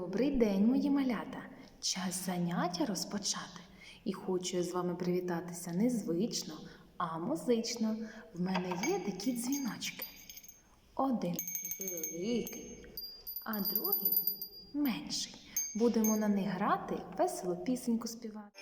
Добрий день, мої малята! Час заняття розпочати. І хочу з вами привітатися не звично, а музично. В мене є такі дзвіночки. Один великий, а другий менший. Будемо на них грати, весело пісеньку співати.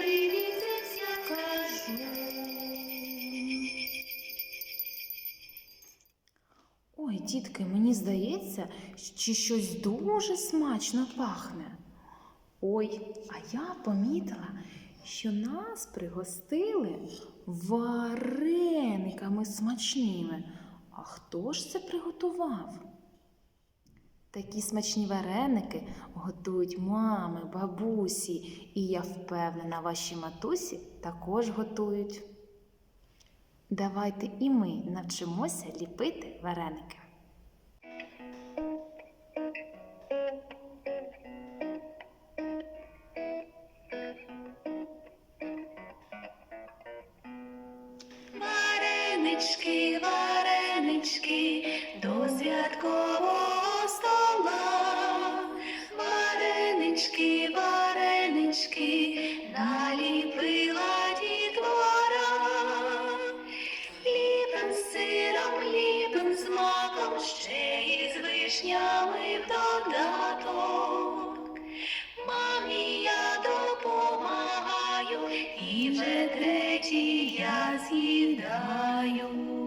І привіт. Ой, дітки, мені здається, що щось дуже смачно пахне. Ой, а я помітила, що нас пригостили варениками смачними. А хто ж це приготував? Такі смачні вареники готують мами, бабусі, і я впевнена, ваші матусі також готують. Давайте і ми навчимося ліпити вареники. Варенички, варенички, до святкового наліпила дітвора. Хлібом з сиром, хлібом з маком, ще й з вишнями в додаток. Мамі я допомагаю, і вже третій я з'їдаю.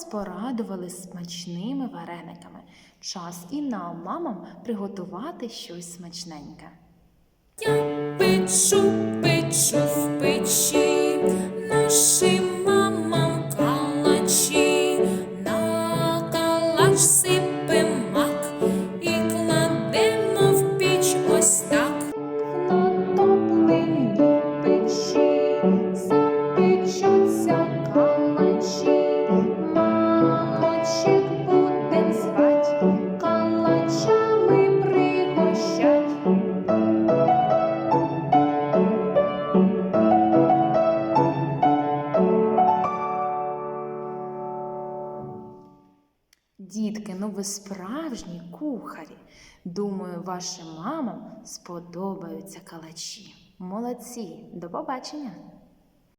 Нас порадували смачними варениками. Час і нам, мамам, приготувати щось смачненьке. Я печу, печу в печі, нашим мамам калачі, на калач сипем мак і кладемо в піч ось так. На топленій печі запечуться Дітки, ну ви справжні кухарі. Думаю, вашим мамам сподобаються калачі. Молодці, до побачення!